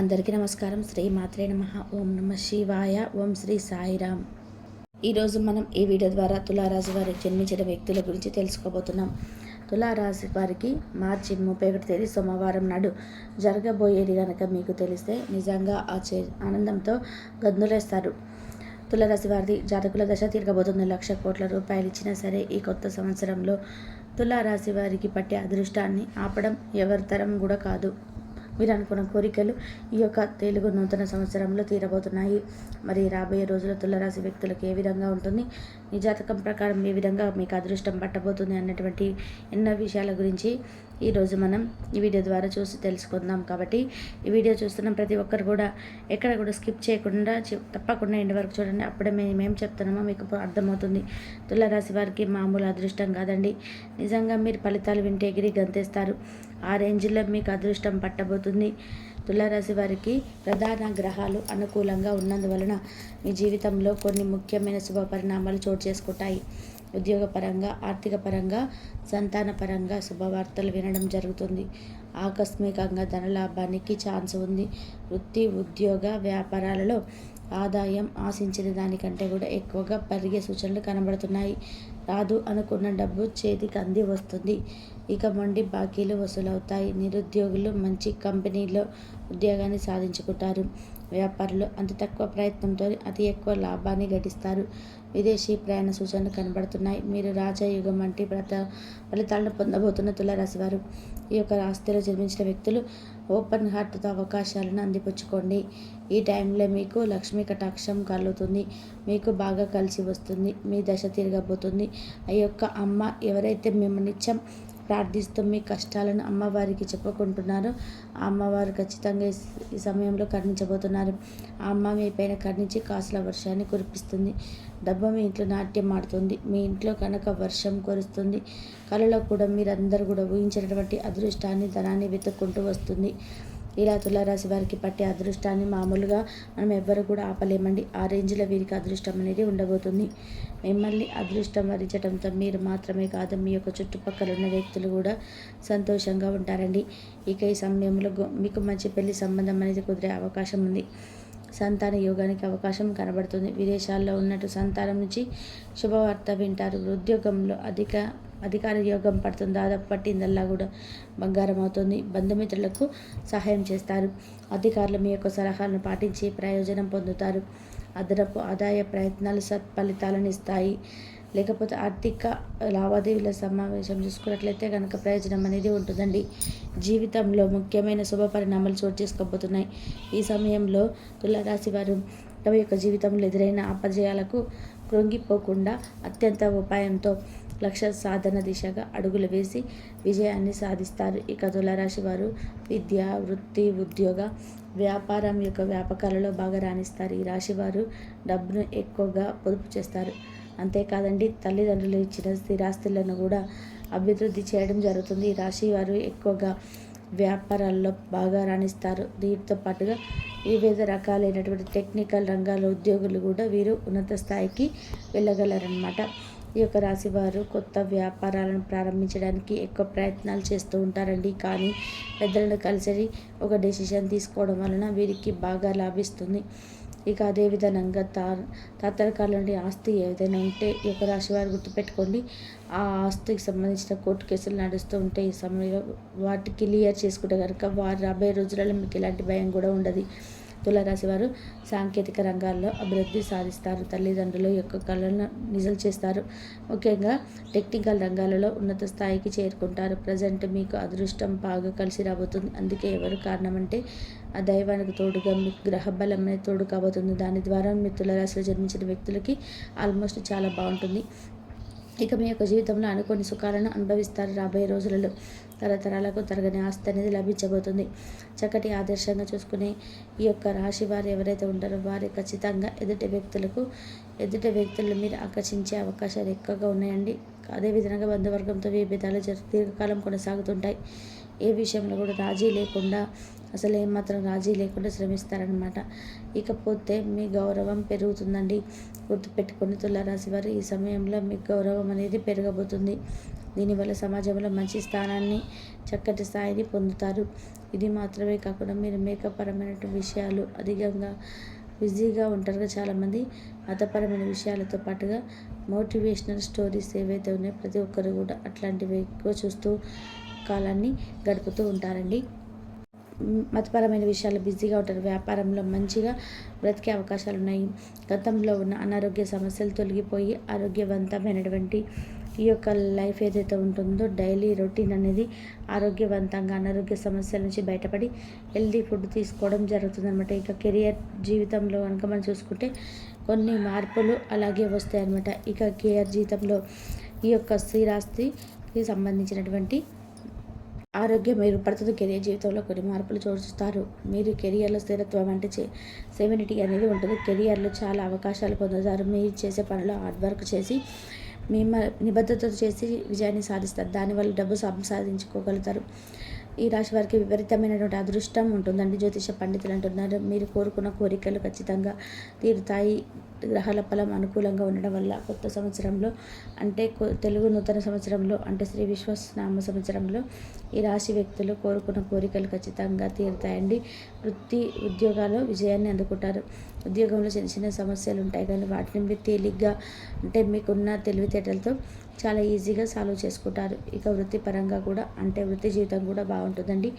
అందరికీ నమస్కారం. శ్రీ మాత్రే నమ. ఓం నమ శివాయ. ఓం శ్రీ సాయిరామ్. ఈరోజు మనం ఈ వీడియో ద్వారా తులారాశి వారికి జన్మించిన వ్యక్తుల గురించి తెలుసుకోబోతున్నాం. తులారాశి వారికి మార్చి ముప్పై ఒకటి తేదీ సోమవారం నాడు జరగబోయేది కనుక మీకు తెలిస్తే నిజంగా ఆ చే ఆనందంతో గందులేస్తారు. తులరాశి వారిది జాతకుల దశ తిరగబోతుంది. లక్ష కోట్ల రూపాయలు ఇచ్చినా సరే ఈ కొత్త సంవత్సరంలో తులారాశి వారికి పట్టే అదృష్టాన్ని ఆపడం ఎవరి తరం కూడా కాదు. మీరు అనుకున్న కోరికలు ఈ యొక్క తెలుగు నూతన సంవత్సరంలో తీరబోతున్నాయి. మరి రాబోయే రోజుల తులరాశి వ్యక్తులకు ఏ విధంగా ఉంటుంది? నిజాతకం ప్రకారం ఏ విధంగా మీకు అదృష్టం పట్టబోతుంది? అన్నటువంటి ఎన్నో విషయాల గురించి ఈరోజు మనం ఈ వీడియో ద్వారా చూసి తెలుసుకుందాం కాబట్టి ఈ వీడియో చూస్తున్న ప్రతి ఒక్కరు కూడా ఎక్కడ కూడా స్కిప్ చేయకుండా తప్పకుండా ఇంటి వరకు చూడండి. అప్పుడే మేము ఏం చెప్తున్నామో మీకు అర్థమవుతుంది. తులరాశి వారికి మామూలు అదృష్టం కాదండి. నిజంగా మీరు ఫలితాలు వింటే ఎగిరి గంతేస్తారు. ఆ రేంజ్లో మీకు అదృష్టం పట్టబోతుంది. తులారాశి వారికి ప్రధాన గ్రహాలు అనుకూలంగా ఉన్నందువలన మీ జీవితంలో కొన్ని ముఖ్యమైన శుభ పరిణామాలు చోటు చేసుకుంటాయి. ఉద్యోగపరంగా ఆర్థిక పరంగా సంతాన పరంగా శుభవార్తలు వినడం జరుగుతుంది. ఆకస్మికంగా ధనలాభానికి ఛాన్స్ ఉంది. వృత్తి ఉద్యోగ వ్యాపారాలలో ఆదాయం ఆశించిన దానికంటే కూడా ఎక్కువగా పెరిగే సూచనలు కనబడుతున్నాయి. రాదు అనుకున్న డబ్బు చేతికి అంది వస్తుంది. ఇక మొండి బాకీలు వసూలవుతాయి. నిరుద్యోగులు మంచి కంపెనీలో ఉద్యోగాన్ని సాధించుకుంటారు. వ్యాపారులు అతి తక్కువ ప్రయత్నంతో అతి ఎక్కువ లాభాన్ని గడిస్తారు. విదేశీ ప్రయాణ సూచనలు కనబడుతున్నాయి. మీరు రాజయుగం వంటి ప్రత ఫలితాలను పొందబోతున్న తులరాశి వారు ఈ యొక్క రాశిలో జన్మించిన వ్యక్తులు ఓపెన్ హార్ట్తో అవకాశాలను అందిపుచ్చుకోండి. ఈ టైంలో మీకు లక్ష్మీ కటాక్షం కలుగుతుంది. మీకు బాగా కలిసి వస్తుంది. మీ దశ తిరగబోతుంది. ఆ యొక్క అమ్మ ఎవరైతే మిమ్మల్ని నిత్యం ప్రార్థిస్తూ మీ కష్టాలను అమ్మవారికి చెప్పుకుంటున్నారు. ఆ అమ్మవారు ఖచ్చితంగా ఈ సమయంలో కరుణించబోతున్నారు. ఆ అమ్మ మీ పైన కరుణించి కాసుల వర్షాన్ని కురిపిస్తుంది. డబ్బు మీ ఇంట్లో నాట్యం ఆడుతుంది. మీ ఇంట్లో కనుక వర్షం కురుస్తుంది. కళలో కూడా మీరందరూ కూడా ఊహించినటువంటి అదృష్టాన్ని ధనాన్ని వెతుక్కుంటూ వస్తుంది. ఇలా తులారాశి వారికి పట్టే అదృష్టాన్ని మామూలుగా మనం ఎవ్వరు కూడా ఆపలేమండి. ఆ రేంజ్లో వీరికి అదృష్టం అనేది ఉండబోతుంది. మిమ్మల్ని అదృష్టం వరించడంతో మీరు మాత్రమే కాదు మీ యొక్క చుట్టుపక్కల ఉన్న వ్యక్తులు కూడా సంతోషంగా ఉంటారండి. ఇక ఈ సమయంలో మీకు మంచి పెళ్ళి సంబంధం అనేది కుదిరే అవకాశం ఉంది. సంతాన యోగానికి అవకాశం కనబడుతుంది. విదేశాల్లో ఉన్నట్టు సంతానం నుంచి శుభవార్త వింటారు. ఉద్యోగంలో అధిక అధికార యోగం పడుతుంది? దాదాపు పట్టిందల్లా కూడా బంగారం అవుతుంది. బంధుమిత్రులకు సహాయం చేస్తారు. అధికారులు మీ యొక్క సలహాలను పాటించి ప్రయోజనం పొందుతారు. అదనపు ఆదాయ ప్రయత్నాలు సత్ఫలితాలను ఇస్తాయి. లేకపోతే ఆర్థిక లావాదేవీల సమావేశం చూసుకున్నట్లయితే కనుక ప్రయోజనం అనేది ఉంటుందండి. జీవితంలో ముఖ్యమైన శుభ పరిణామాలు చోటు చేసుకోబోతున్నాయి. ఈ సమయంలో తులారాశి వారు తమ యొక్క జీవితంలో ఎదురైన అపజయాలకు కృంగిపోకుండా అత్యంత ఉపాయంతో లక్ష్య సాధన దిశగా అడుగులు వేసి విజయాన్ని సాధిస్తారు. ఇక తులారాశి వారు విద్య వృత్తి ఉద్యోగ వ్యాపారం యొక్క వ్యాపకాలలో బాగా రాణిస్తారు. ఈ రాశి వారు డబ్బును ఎక్కువగా పొదుపు చేస్తారు. అంతేకాదండి తల్లిదండ్రులు ఇచ్చిన స్థిరాస్తులను కూడా అభివృద్ధి చేయడం జరుగుతుంది. ఈ రాశి వారు ఎక్కువగా వ్యాపారాల్లో బాగా రాణిస్తారు. దీంతో పాటుగా వివిధ రకాలైనటువంటి టెక్నికల్ రంగాల ఉద్యోగులు కూడా వీరు ఉన్నత స్థాయికి వెళ్ళగలరన్నమాట. ఈ యొక్క రాశి వారు కొత్త వ్యాపారాలను ప్రారంభించడానికి ఎక్కువ ప్రయత్నాలు చేస్తూ ఉంటారండి. కానీ పెద్దలను కలిసి ఒక డెసిషన్ తీసుకోవడం వలన వీరికి బాగా లాభిస్తుంది. ఇక అదేవిధంగా తా తాతరకాల నుండి ఆస్తి ఏదైనా ఉంటే ఈ యొక్క రాశి వారు గుర్తుపెట్టుకోండి. ఆ ఆస్తికి సంబంధించిన కోర్టు కేసులు నడుస్తూ ఉంటే ఈ సమయంలో వాటికి క్లియర్ చేసుకుంటే కనుక వారు రాబోయే రోజులలో మీకు ఎలాంటి భయం కూడా ఉండదు. తులారాశి వారు సాంకేతిక రంగాల్లో అభివృద్ధి సాధిస్తారు. తల్లిదండ్రుల యొక్క కళలను నిజం చేస్తారు. ముఖ్యంగా టెక్నికల్ రంగాలలో ఉన్నత స్థాయికి చేరుకుంటారు. ప్రజెంట్ మీకు అదృష్టం బాగా కలిసి రాబోతుంది. అందుకే ఎవరు కారణం అంటే ఆ దైవానికి తోడుగా మీకు గ్రహ బలం అనేది తోడు కాబోతుంది. దాని ద్వారా మీ తులరాశిలో జన్మించిన వ్యక్తులకి ఆల్మోస్ట్ చాలా బాగుంటుంది. ఇక మీ యొక్క జీవితంలో అనుకోని సుఖాలను అనుభవిస్తారు రాబోయే రోజులలో. తరతరాలకు తరగని ఆస్తి అనేది లభించబోతుంది. చక్కటి ఆదర్శంగా చూసుకునే ఈ యొక్క రాశి వారు ఎవరైతే ఉంటారో వారి ఖచ్చితంగా ఎదుటి వ్యక్తులకు ఎదుటి వ్యక్తులు మీరు ఆకర్షించే అవకాశాలు ఎక్కువగా ఉన్నాయండి. అదేవిధంగా బంధువర్గంతో విభేదాలు దీర్ఘకాలం కొనసాగుతుంటాయి. ఏ విషయంలో కూడా రాజీ లేకుండా అసలు ఏమాత్రం రాజీ లేకుండా శ్రమిస్తారనమాట ఇకపోతే మీ గౌరవం పెరుగుతుందండి. గుర్తుపెట్టుకొని తులారాశి వారు ఈ సమయంలో మీ గౌరవం అనేది పెరగబోతుంది. దీనివల్ల సమాజంలో మంచి స్థానాన్ని చక్కటి స్థాయిని పొందుతారు. ఇది మాత్రమే కాకుండా మీరు మేకప్ పరమైన విషయాలు అధికంగా బిజీగా ఉంటారుగా చాలామంది. మతపరమైన విషయాలతో పాటుగా మోటివేషనల్ స్టోరీస్ ఏవైతే ఉన్నాయో ప్రతి ఒక్కరు కూడా అట్లాంటివి ఎక్కువ చూస్తూ కాలాన్ని గడుపుతూ ఉంటారండి. మతపరమైన విషయాలు బిజీగా ఉంటారు. వ్యాపారంలో మంచిగా బ్రతికే అవకాశాలు ఉన్నాయి గతంలో ఉన్న అనారోగ్య సమస్యలు తొలగిపోయి ఆరోగ్యవంతమైనటువంటి ఈ యొక్క లైఫ్ ఏదైతే ఉంటుందో డైలీ రొటీన్ అనేది ఆరోగ్యవంతంగా అనారోగ్య సమస్యల నుంచి బయటపడి హెల్దీ ఫుడ్ తీసుకోవడం జరుగుతుందన్నమాట. ఇక కెరియర్ జీవితంలో కనుక మనం చూసుకుంటే కొన్ని మార్పులు అలాగే వస్తాయన్నమాట. ఇక కెరియర్ జీవితంలో ఈ యొక్క స్థిరాస్తికి సంబంధించినటువంటి ఆరోగ్యం మెరుగుపడుతుంది కెరియర్ జీవితంలో కొన్ని మార్పులు చూస్తారు మీరు కెరియర్లో స్థిరత్వం అంటే చే సెవెనిటీ అనేది ఉంటుంది. కెరియర్లో చాలా అవకాశాలు పొందుతారు. మీరు చేసే పనిలో హార్డ్ వర్క్ చేసి మీ నిబద్ధతతో చేసి విజయాన్ని సాధిస్తారు. దానివల్ల డబ్బు సంపాదించుకోగలుగుతారు. ఈ రాశి వారికి విపరీతమైనటువంటి అదృష్టం ఉంటుందండి. జ్యోతిష పండితులు అంటున్నారు. మీరు కోరుకున్న కోరికలు ఖచ్చితంగా తీరుతాయి. గ్రహాల ఫలం అనుకూలంగా ఉండడం వల్ల కొత్త సంవత్సరంలో అంటే తెలుగు నూతన సంవత్సరంలో అంటే శ్రీ విశ్వనామ సంవత్సరంలో ఈ రాశి వ్యక్తులు కోరుకున్న కోరికలు ఖచ్చితంగా తీరుతాయండి. వృత్తి ఉద్యోగాలు విజయాన్ని అందుకుంటారు. ఉద్యోగంలో చిన్న చిన్న సమస్యలు ఉంటాయి కానీ వాటిని మీరు తేలిగ్గా అంటే మీకున్న తెలివితేటలతో చాలా ఈజీగా సాల్వ్ చేసుకుంటారు. ఇక వృత్తిపరంగా కూడా అంటే వృత్తి జీవితం కూడా బాగుంటుందండి.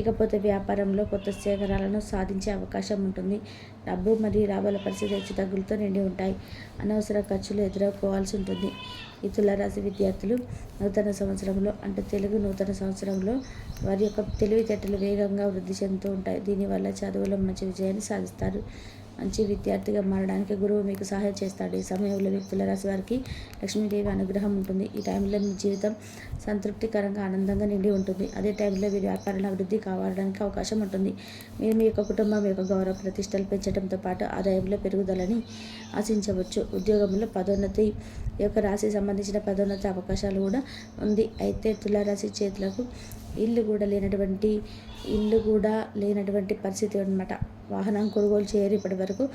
ఇకపోతే వ్యాపారంలో కొత్త శేఖరాలను సాధించే అవకాశం ఉంటుంది. డబ్బు మరియు లాభాల పరిస్థితి హెచ్చు తగ్గులతో నిండి ఉంటాయి. అనవసర ఖర్చులు ఎదుర్కోవాల్సి ఉంటుంది. ఈ తులారాశి విద్యార్థులు నూతన సంవత్సరంలో అంటే తెలుగు నూతన సంవత్సరంలో వారి యొక్క తెలివితేటలు వేగంగా వృద్ధి చెందుతూ ఉంటాయి. దీనివల్ల చదువులో మంచి విజయాన్ని సాధిస్తారు. మంచి విద్యార్థిగా మారడానికి గురువు మీకు సహాయం చేస్తాడు. ఈ సమయంలో మీకు తులరాశి వారికి లక్ష్మీదేవి అనుగ్రహం ఉంటుంది. ఈ టైంలో మీ జీవితం సంతృప్తికరంగా ఆనందంగా నిండి ఉంటుంది. అదే టైంలో మీరు వ్యాపారాల అభివృద్ధి కావడానికి అవకాశం ఉంటుంది. మీరు మీ యొక్క కుటుంబం యొక్క గౌరవ ప్రతిష్టలు పెంచడంతో పాటు ఆదాయంలో పెరుగుదలని ఆశించవచ్చు. ఉద్యోగంలో పదోన్నతి యొక్క రాశి సంబంధించిన పదోన్నతి అవకాశాలు కూడా ఉంది. అయితే తులారాశి చేతులకు ఇల్లు కూడా లేనటువంటి ఇల్లు కూడా లేనటువంటి పరిస్థితి అనమాట వాహనం కొనుగోలు చేయరు ఇప్పటి వరకు.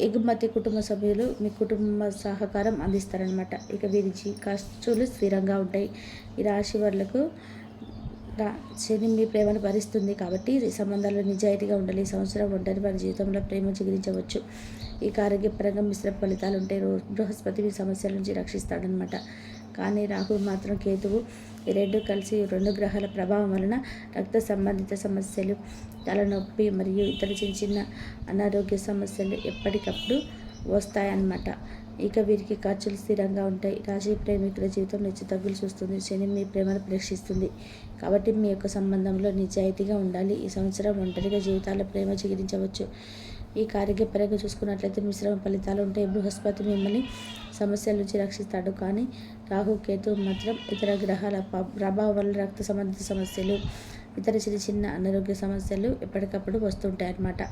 ఎగుమతి కుటుంబ సభ్యులు మీ కుటుంబ సహకారం అందిస్తారనమాట ఇక వీరి జీ- ఖర్చులు స్థిరంగా ఉంటాయి. ఈ రాశి వాళ్ళకు శని మీ ప్రేమను భరిస్తుంది కాబట్టి ఈ నిజాయితీగా ఉండాలి. ఈ సంవత్సరం ఒంటరి వారి జీవితంలో ప్రేమ చిగురించవచ్చు. ఈ ఆరోగ్యపరంగా మిశ్రమ ఫలితాలు ఉంటాయి బృహస్పతి మీ సమస్యల నుంచి రక్షిస్తాడనమాట కానీ రాహు మాత్రం కేతువు ఈ రెండు కలిసి రెండు గ్రహాల ప్రభావం వలన రక్త సంబంధిత సమస్యలు తలనొప్పి మరియు ఇతర చిన్న చిన్న అనారోగ్య సమస్యలు ఎప్పటికప్పుడు వస్తాయన్నమాట. ఇక వీరికి ఖర్చులు స్థిరంగా ఉంటాయి. రాశి ప్రేమికుల జీవితం హెచ్చు తగ్గులు చూస్తుంది. శని మీ ప్రేమను పరీక్షిస్తుంది కాబట్టి మీ యొక్క సంబంధంలో నిజాయితీగా ఉండాలి. ఈ సంవత్సరం ఒంటరిగా జీవితాల ప్రేమ చిగురించవచ్చు ఈ కార్యపరంగా చూసుకున్నట్లయితే మిశ్రమ ఫలితాలు ఉంటాయి. బృహస్పతి మిమ్మల్ని సమస్యల నుంచి రక్షిస్తాడు. కానీ రాహు కేతు మాత్రం ఇతర గ్రహాల ప్రభావం వల్ల రక్త సంబంధిత సమస్యలు ఇతర చిన్న చిన్న అనారోగ్య సమస్యలు ఎప్పటికప్పుడు వస్తుంటాయి అన్నమాట.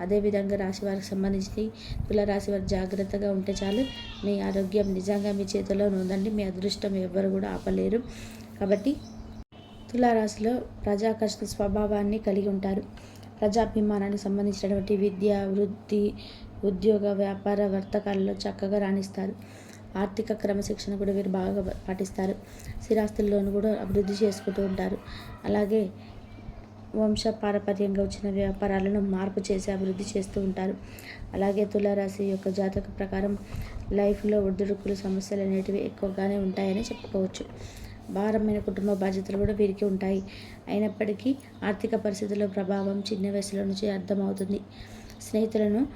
అదేవిధంగా రాశి వారికి సంబంధించి తులరాశి వారు జాగ్రత్తగా ఉంటే చాలు. మీ ఆరోగ్యం నిజంగా మీ చేతిలో ఉందండి. మీ అదృష్టం ఎవ్వరు కూడా ఆపలేరు. కాబట్టి తులారాశిలో ప్రజాకర్షణ స్వభావాన్ని కలిగి ఉంటారు. ప్రజాభిమానానికి సంబంధించినటువంటి విద్య వృత్తి ఉద్యోగ వ్యాపార వర్తకాలలో చక్కగా రాణిస్తారు. ఆర్థిక క్రమశిక్షణ కూడా వీరు బాగా పాటిస్తారు. స్థిరాస్తుల్లోనూ కూడా అభివృద్ధి చేసుకుంటూ ఉంటారు. అలాగే వంశ పారపర్యంగా వచ్చిన వ్యాపారాలను మార్పు చేసి అభివృద్ధి చేస్తూ ఉంటారు. అలాగే తులారాశి యొక్క జాతక ప్రకారం లైఫ్లో ఒడిదుడుకులు సమస్యలు అనేటివి ఎక్కువగానే ఉంటాయని చెప్పుకోవచ్చు. భారమైన కుటుంబ బాధ్యతలు కూడా వీరికి ఉంటాయి. అయినప్పటికీ ఆర్థిక పరిస్థితుల ప్రభావం చిన్న వయసులో నుంచి అర్థమవుతుంది. స్నేహితులను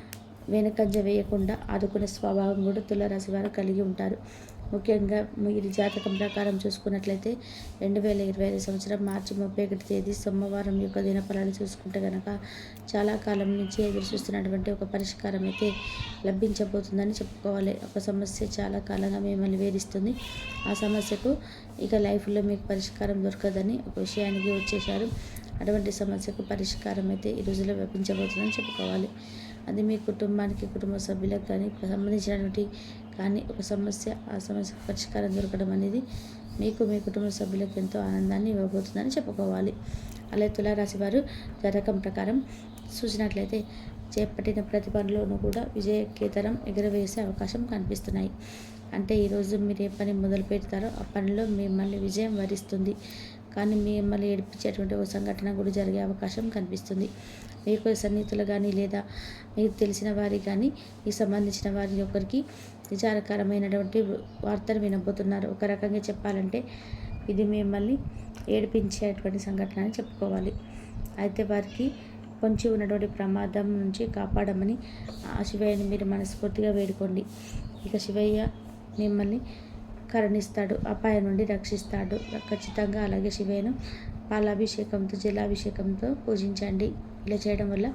వెనకంజ వేయకుండా ఆదుకునే స్వభావం కూడా తులరాశి వారు కలిగి ఉంటారు. ముఖ్యంగా మీరు జాతకం ప్రకారం చూసుకున్నట్లయితే రెండు వేల ఇరవై ఐదు సంవత్సరం మార్చి ముప్పై ఒకటి తేదీ సోమవారం యొక్క దినఫలాన్ని చూసుకుంటే కనుక చాలా కాలం నుంచి ఎదురు చూస్తున్నటువంటి ఒక పరిష్కారం అయితే లభించబోతుందని చెప్పుకోవాలి. ఒక సమస్య చాలా కాలంగా మిమ్మల్ని వేధిస్తుంది. ఆ సమస్యకు ఇక లైఫ్లో మీకు పరిష్కారం దొరకదని ఒక విషయానికి వచ్చేశారు. అటువంటి సమస్యకు పరిష్కారం అయితే ఈ రోజులో వ్యాపించబోతుందని చెప్పుకోవాలి. అది మీ కుటుంబానికి కుటుంబ సభ్యులకు కానీ సంబంధించినటువంటి కానీ ఒక సమస్య ఆ సమస్యకు పరిష్కారం దొరకడం అనేది మీకు మీ కుటుంబ సభ్యులకు ఎంతో ఆనందాన్ని ఇవ్వబోతుందని చెప్పుకోవాలి. అలాగే తులారాశి వారు జాతకం ప్రకారం చూసినట్లయితే చేపట్టిన ప్రతి పనిలోనూ కూడా విజయకేతరం ఎగరవేసే అవకాశం కనిపిస్తున్నాయి. అంటే ఈరోజు మీరు ఏ పని మొదలు పెడతారో ఆ పనిలో మిమ్మల్ని విజయం వరిస్తుంది. కానీ మిమ్మల్ని ఏడిపించేటువంటి ఒక సంఘటన కూడా జరిగే అవకాశం కనిపిస్తుంది. మీకు సన్నిహితులు కానీ లేదా మీకు తెలిసిన వారి కానీ మీకు సంబంధించిన వారి ఒకరికి విచారకరమైనటువంటి వార్తను వినబోతున్నారు. ఒక రకంగా చెప్పాలంటే ఇది మిమ్మల్ని ఏడిపించేటువంటి సంఘటన అని చెప్పుకోవాలి. అయితే వారికి పొంచి ఉన్నటువంటి ప్రమాదం నుంచి కాపాడమని ఆ శివయ్యని మీరు మనస్ఫూర్తిగా వేడుకోండి. ఇక శివయ్య మిమ్మల్ని కరుణిస్తాడు అపాయం నుండి రక్షిస్తాడు. ఖచ్చితంగా అలాగే శివయ్యను పాలాభిషేకంతో జలాభిషేకంతో పూజించండి. ఇలా చేయడం వల్ల